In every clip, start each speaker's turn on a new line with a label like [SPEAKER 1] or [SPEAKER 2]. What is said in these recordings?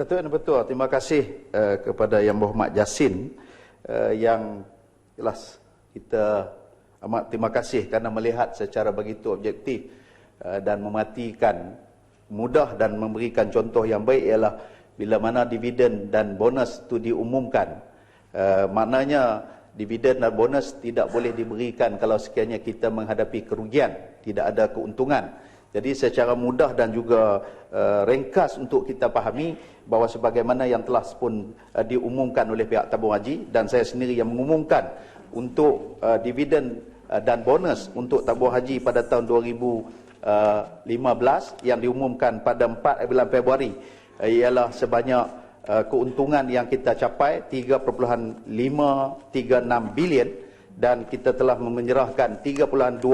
[SPEAKER 1] Datuk Betul, terima kasih uh, kepada Yang Berhormat Jasin uh, yang jelas kita amat terima kasih kerana melihat secara begitu objektif uh, dan mematikan mudah dan memberikan contoh yang baik ialah bila mana dividen dan bonus itu diumumkan. Uh, maknanya dividen dan bonus tidak boleh diberikan kalau sekiranya kita menghadapi kerugian, tidak ada keuntungan. Jadi secara mudah dan juga uh, ringkas untuk kita fahami bahawa sebagaimana yang telah pun uh, diumumkan oleh pihak tabung haji dan saya sendiri yang mengumumkan untuk uh, dividen uh, dan bonus untuk tabung haji pada tahun 2015 uh, yang diumumkan pada 4 bulan Februari uh, ialah sebanyak uh, keuntungan yang kita capai 3.536 bilion dan kita telah menyerahkan 3.220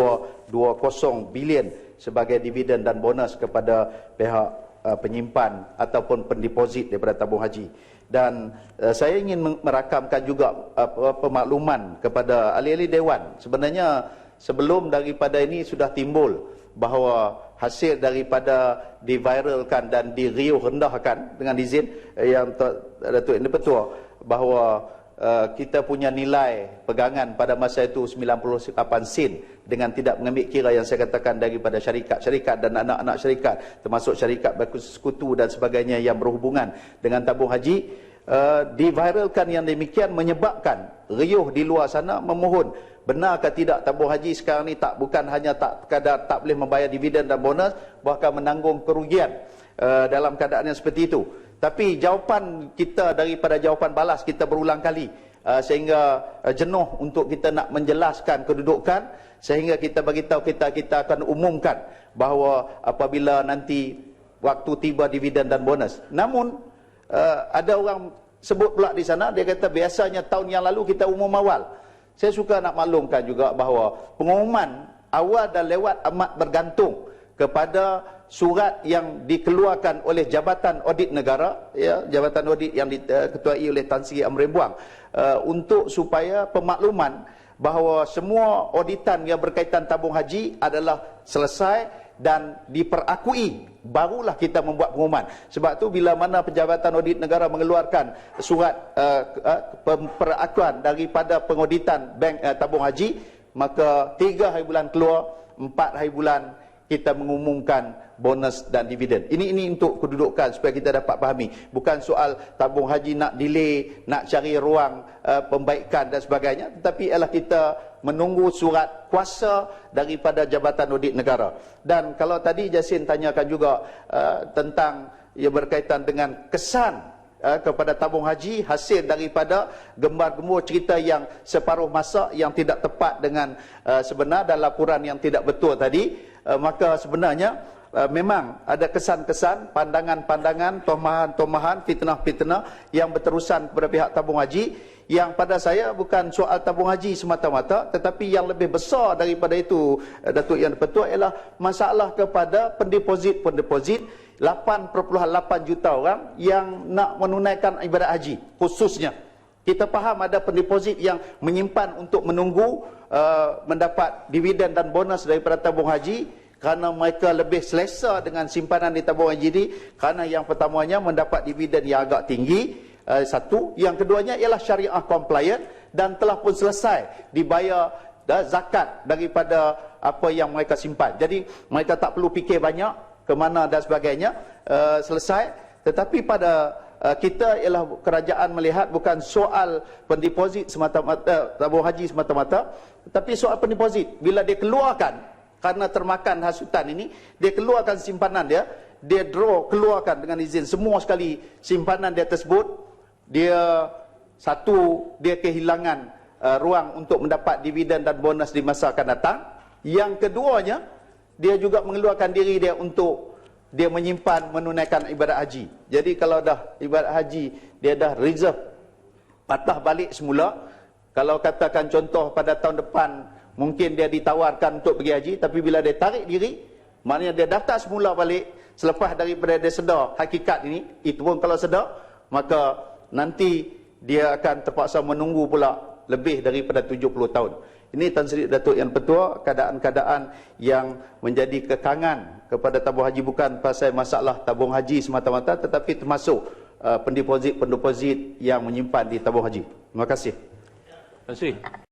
[SPEAKER 1] bilion sebagai dividen dan bonus kepada pihak uh, penyimpan ataupun pendeposit daripada tabung haji. Dan uh, saya ingin merakamkan juga uh, pemakluman kepada ahli-ahli dewan. Sebenarnya sebelum daripada ini sudah timbul bahawa hasil daripada diviralkan dan diriuh rendahkan dengan izin eh, yang Datuk Ini Petua bahawa uh, kita punya nilai pegangan pada masa itu 98 sen dengan tidak mengambil kira yang saya katakan daripada syarikat-syarikat dan anak-anak syarikat termasuk syarikat sekutu dan sebagainya yang berhubungan dengan tabung haji uh, diviralkan yang demikian menyebabkan riuh di luar sana memohon benarkah tidak tabung haji sekarang ni tak bukan hanya tak kadar tak boleh membayar dividen dan bonus bahkan menanggung kerugian uh, dalam keadaan yang seperti itu tapi jawapan kita daripada jawapan balas kita berulang kali uh, sehingga uh, jenuh untuk kita nak menjelaskan kedudukan sehingga kita bagi tahu kita kita akan umumkan bahawa apabila nanti waktu tiba dividen dan bonus. Namun uh, ada orang sebut pula di sana dia kata biasanya tahun yang lalu kita umum awal. Saya suka nak maklumkan juga bahawa pengumuman awal dan lewat amat bergantung kepada surat yang dikeluarkan oleh Jabatan Audit Negara ya Jabatan Audit yang diketuai oleh Tan Sri Amrin Buang uh, untuk supaya pemakluman bahawa semua auditan yang berkaitan tabung haji adalah selesai dan diperakui barulah kita membuat pengumuman. Sebab tu bila mana Penjabatan Audit Negara mengeluarkan surat uh, uh, perakuan daripada pengauditan bank uh, tabung haji maka tiga hari bulan keluar empat hari bulan kita mengumumkan bonus dan dividen. Ini ini untuk kedudukan supaya kita dapat pahami. Bukan soal tabung haji nak delay, nak cari ruang uh, pembaikan dan sebagainya, tetapi ialah kita menunggu surat kuasa daripada Jabatan Audit Negara. Dan kalau tadi Jasin tanyakan juga uh, tentang ia berkaitan dengan kesan uh, kepada tabung haji hasil daripada gembar-gembur cerita yang separuh masa yang tidak tepat dengan uh, sebenar dan laporan yang tidak betul tadi uh, maka sebenarnya uh, memang ada kesan-kesan, pandangan-pandangan, tomahan-tomahan, fitnah-fitnah yang berterusan kepada pihak tabung haji yang pada saya bukan soal tabung haji semata-mata tetapi yang lebih besar daripada itu uh, Datuk Yang Petua ialah masalah kepada pendeposit-pendeposit 8.8 juta orang yang nak menunaikan ibadat haji khususnya kita faham ada pendeposit yang menyimpan untuk menunggu uh, mendapat dividen dan bonus daripada tabung haji kerana mereka lebih selesa dengan simpanan di tabung haji ini kerana yang pertamanya mendapat dividen yang agak tinggi uh, satu. Yang keduanya ialah syariah compliant dan telah pun selesai dibayar uh, zakat daripada apa yang mereka simpan. Jadi mereka tak perlu fikir banyak ke mana dan sebagainya uh, selesai. Tetapi pada kita ialah kerajaan melihat bukan soal pendeposit semata-mata tabung haji semata-mata tetapi soal pendeposit. Bila dia keluarkan karena termakan hasutan ini dia keluarkan simpanan dia dia draw keluarkan dengan izin semua sekali simpanan dia tersebut. Dia satu dia kehilangan uh, ruang untuk mendapat dividen dan bonus di masa akan datang. Yang keduanya dia juga mengeluarkan diri dia untuk dia menyimpan menunaikan ibadat haji. Jadi kalau dah ibadat haji dia dah reserve patah balik semula. Kalau katakan contoh pada tahun depan mungkin dia ditawarkan untuk pergi haji tapi bila dia tarik diri maknanya dia daftar semula balik selepas daripada dia sedar hakikat ini itu pun kalau sedar maka nanti dia akan terpaksa menunggu pula lebih daripada 70 tahun. Ini Tan Sri Datuk yang petua keadaan-keadaan yang menjadi kekangan kepada tabung haji bukan pasal masalah tabung haji semata-mata tetapi termasuk uh, pendeposit-pendeposit yang menyimpan di tabung haji. Terima kasih.
[SPEAKER 2] Terima kasih.